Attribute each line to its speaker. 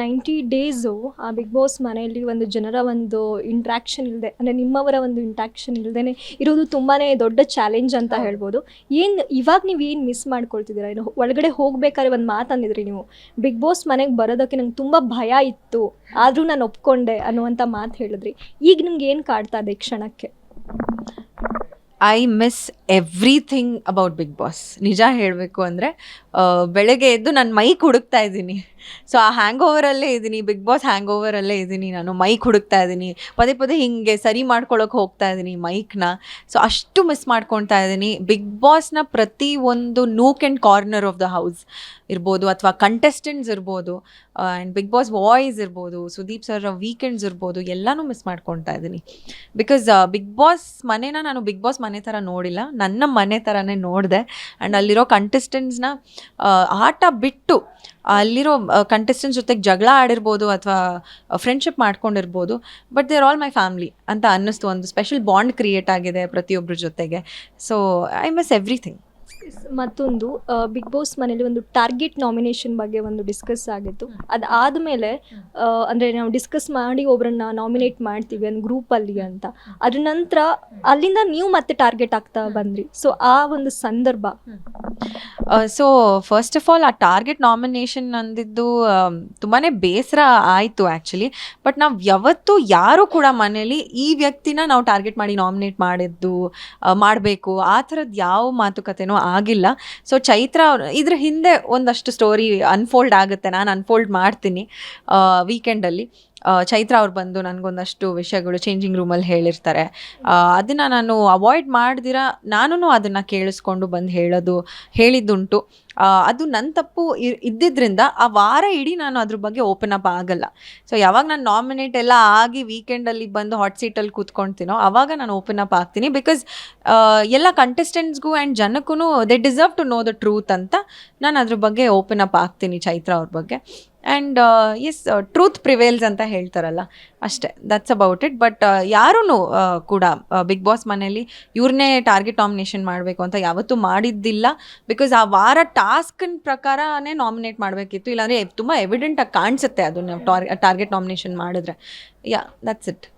Speaker 1: Ninety days ಆ Bigg Boss ಮನೆಯಲ್ಲಿ ಒಂದು ಜನರ ಒಂದು ಇಂಟ್ರ್ಯಾಕ್ಷನ್ ಇಲ್ಲದೆ ಅಂದರೆ ನಿಮ್ಮವರ ಒಂದು ಇಂಟ್ರ್ಯಾಕ್ಷನ್ ಇಲ್ಲದೇ ಇರೋದು ತುಂಬಾ ದೊಡ್ಡ ಚಾಲೆಂಜ್ ಅಂತ ಹೇಳ್ಬೋದು. ಏನು ಇವಾಗ ನೀವು ಏನು ಮಿಸ್ ಮಾಡ್ಕೊಳ್ತಿದ್ದೀರಾ? ಏನು ಒಳಗಡೆ ಹೋಗ್ಬೇಕಾದ್ರೆ ಒಂದು ಮಾತಂದಿದ್ರಿ ನೀವು. ಬಿಗ್ ಬಾಸ್ ಮನೆಗೆ ಬರೋದಕ್ಕೆ ನಂಗೆ ತುಂಬ ಭಯ ಇತ್ತು. ಆದರೂ ನಾನು ಒಪ್ಕೊಂಡೆ ಅನ್ನುವಂಥ ಮಾತು ಹೇಳಿದ್ರಿ. ಈಗ ನಿಮ್ಗೆ ಏನು ಕಾಡ್ತಾ ಇದೆ ಕ್ಷಣಕ್ಕೆ?
Speaker 2: I miss everything about Bigg Boss ನಿಜ ಹೇಳಬೇಕು ಅಂದರೆ ಬೆಳಗ್ಗೆ ಎದ್ದು ನಾನು ಮೈಕ್ ಹುಡುಕ್ತಾ ಇದ್ದೀನಿ. ಸೊ ಆ ಹ್ಯಾಂಗ್ ಓವರಲ್ಲೇ ಇದ್ದೀನಿ ಬಿಗ್ ಬಾಸ್ ಹ್ಯಾಂಗ್ ಓವರಲ್ಲೇ ಇದ್ದೀನಿ ನಾನು ಮೈಕ್ ಹುಡುಕ್ತಾ ಇದ್ದೀನಿ. ಪದೇ ಪದೇ ಹಿಂಗೆ ಸರಿ ಮಾಡ್ಕೊಳಕ್ಕೆ ಹೋಗ್ತಾ ಇದ್ದೀನಿ ಮೈಕ್ನ. ಸೊ ಅಷ್ಟು ಮಿಸ್ ಮಾಡ್ಕೊತಾ ಇದ್ದೀನಿ. ಬಿಗ್ ಬಾಸ್ನ ಪ್ರತಿ ಒಂದು nook and corner of the house ಇರ್ಬೋದು, ಅಥವಾ ಕಂಟೆಸ್ಟೆಂಟ್ಸ್ ಇರ್ಬೋದು ಆ್ಯಂಡ್ ಬಿಗ್ ಬಾಸ್ ವಾಯ್ಸ್ ಇರ್ಬೋದು, ಸುದೀಪ್ ಸರ್ ವೀಕೆಂಡ್ಸ್ ಇರ್ಬೋದು, ಎಲ್ಲನೂ ಮಿಸ್ ಮಾಡ್ಕೊತಾ ಇದ್ದೀನಿ. ಬಿಕಾಸ್ ಬಿಗ್ ಬಾಸ್ ಮನೇನ ನಾನು ಬಿಗ್ ಬಾಸ್ ಮನೆ ಥರ ನೋಡಿಲ್ಲ. ನನ್ನ ಮನೆ ಥರನೇ ನೋಡಿದೆ. ಆ್ಯಂಡ್ ಅಲ್ಲಿರೋ ಕಂಟೆಸ್ಟೆಂಟ್ಸ್ನ ಆಟ ಬಿಟ್ಟು ಅಲ್ಲಿರೋ ಕಂಟೆಸ್ಟೆಂಟ್ಸ್ ಜೊತೆಗೆ ಜಗಳ ಆಡಿರ್ಬೋದು ಅಥವಾ friendship ಮಾಡ್ಕೊಂಡಿರ್ಬೋದು. But they are all my family ಅಂತ ಅನ್ನಿಸ್ತು. ಒಂದು ಸ್ಪೆಷಲ್ ಬಾಂಡ್ ಕ್ರಿಯೇಟ್ ಆಗಿದೆ ಪ್ರತಿಯೊಬ್ಬರ ಜೊತೆಗೆ. ಸೊ ಐ ಮಿಸ್ ಎವ್ರಿಥಿಂಗ್
Speaker 1: ಮತ್ತೊಂದು ಬಿಗ್ ಬಾಸ್ ಮನೇಲಿ ಒಂದು ಟಾರ್ಗೆಟ್ ನಾಮಿನೇಷನ್ ಬಗ್ಗೆ ಒಂದು ಡಿಸ್ಕಸ್ ಆಗಿತ್ತು. ಅದಾದಮೇಲೆ ಅಂದರೆ ನಾವು ಡಿಸ್ಕಸ್ ಮಾಡಿ ಒಬ್ಬರನ್ನ ನಾಮಿನೇಟ್ ಮಾಡ್ತೀವಿ ಒಂದು ಗ್ರೂಪಲ್ಲಿ ಅಂತ. ಅದ್ರ ನಂತರ ಅಲ್ಲಿಂದ ನೀವು ಮತ್ತೆ ಟಾರ್ಗೆಟ್ ಆಗ್ತಾ ಬಂದ್ರಿ. ಸೊ ಆ ಒಂದು ಸಂದರ್ಭ.
Speaker 2: ಸೊ ಫಸ್ಟ್ ಆಫ್ ಆಲ್ ಆ ಟಾರ್ಗೆಟ್ ನಾಮಿನೇಷನ್ ಅಂದಿದ್ದು ತುಂಬಾ ಬೇಸರ ಆಯಿತು ಆ್ಯಕ್ಚುಲಿ ಬಟ್ ನಾವು ಯಾವತ್ತೂ ಯಾರೂ ಕೂಡ ಮನೇಲಿ ಈ ವ್ಯಕ್ತಿನ ನಾವು ಟಾರ್ಗೆಟ್ ಮಾಡಿ ನಾಮಿನೇಟ್ ಮಾಡಿದ್ದು ಮಾಡಬೇಕು. ಆ ಥರದ್ದು ಯಾವ ಮಾತುಕತೆನೂ ಆಗಿಲ್ಲ. ಸೊ ಚೈತ್ರ ಅವ್ರು ಇದ್ರ ಹಿಂದೆ ಒಂದಷ್ಟು ಸ್ಟೋರಿ ಅನ್ಫೋಲ್ಡ್ ಆಗುತ್ತೆ. ನಾನು ಅನ್ಫೋಲ್ಡ್ ಮಾಡ್ತೀನಿ ವೀಕೆಂಡಲ್ಲಿ ಚೈತ್ರ ಅವ್ರು ಬಂದು ನನಗೊಂದಷ್ಟು ವಿಷಯಗಳು ಚೇಂಜಿಂಗ್ ರೂಮಲ್ಲಿ ಹೇಳಿರ್ತಾರೆ. ಅದನ್ನು ನಾನು ಅವಾಯ್ಡ್ ಮಾಡ್ದಿರ ನಾನು ಅದನ್ನು ಕೇಳಿಸ್ಕೊಂಡು ಬಂದು ಹೇಳೋದು ಹೇಳಿದ್ದುಂಟು. ಅದು ನನ್ನ ತಪ್ಪು ಇದ್ದಿದ್ದರಿಂದ ಆ ವಾರ ಇಡೀ ನಾನು ಅದ್ರ ಬಗ್ಗೆ ಓಪನ್ ಅಪ್ ಆಗಲ್ಲ. ಸೊ ಯಾವಾಗ ನಾನು ನಾಮಿನೇಟ್ ಎಲ್ಲ ಆಗಿ ವೀಕೆಂಡಲ್ಲಿ ಬಂದು ಹಾಟ್ ಸೀಟಲ್ಲಿ ಕೂತ್ಕೊಳ್ತೀನೋ ಆವಾಗ ನಾನು ಓಪನ್ ಅಪ್ ಆಗ್ತೀನಿ ಬಿಕಾಸ್ ಎಲ್ಲ ಕಂಟೆಸ್ಟೆಂಟ್ಸ್ಗೂ ಆ್ಯಂಡ್ ಜನಕ್ಕೂ they deserve to know the truth ಅಂತ ನಾನು ಅದ್ರ ಬಗ್ಗೆ ಓಪನ್ ಅಪ್ ಆಗ್ತೀನಿ ಚೈತ್ರ ಅವ್ರ ಬಗ್ಗೆ. ಆ್ಯಂಡ್ ಎಸ್ ಟ್ರೂತ್ ಪ್ರಿವೇಲ್ಸ್ ಅಂತ ಹೇಳ್ತಾರಲ್ಲ. ಅಷ್ಟೇ ದಟ್ಸ್ ಅಬೌಟ್ ಇಟ್ ಬಟ್ ಯಾರೂ ಕೂಡ ಬಿಗ್ ಬಾಸ್ ಮನೇಲಿ ಇವ್ರನ್ನೇ ಟಾರ್ಗೆಟ್ ನಾಮಿನೇಷನ್ ಮಾಡಬೇಕು ಅಂತ ಯಾವತ್ತೂ ಮಾಡಿದ್ದಿಲ್ಲ. ಬಿಕಾಸ್ ಆ ವಾರ ಟಾಸ್ಕಿನ ಪ್ರಕಾರನೇ ನಾಮಿನೇಟ್ ಮಾಡಬೇಕಿತ್ತು. ಇಲ್ಲಾಂದರೆ, ತುಂಬ ಎವಿಡೆಂಟಾಗಿ ಕಾಣಿಸುತ್ತೆ ಅದು ನಾವು ಟಾರ್ಗೆಟ್ ನಾಮಿನೇಷನ್ ಮಾಡಿದ್ರೆ. Yeah that's it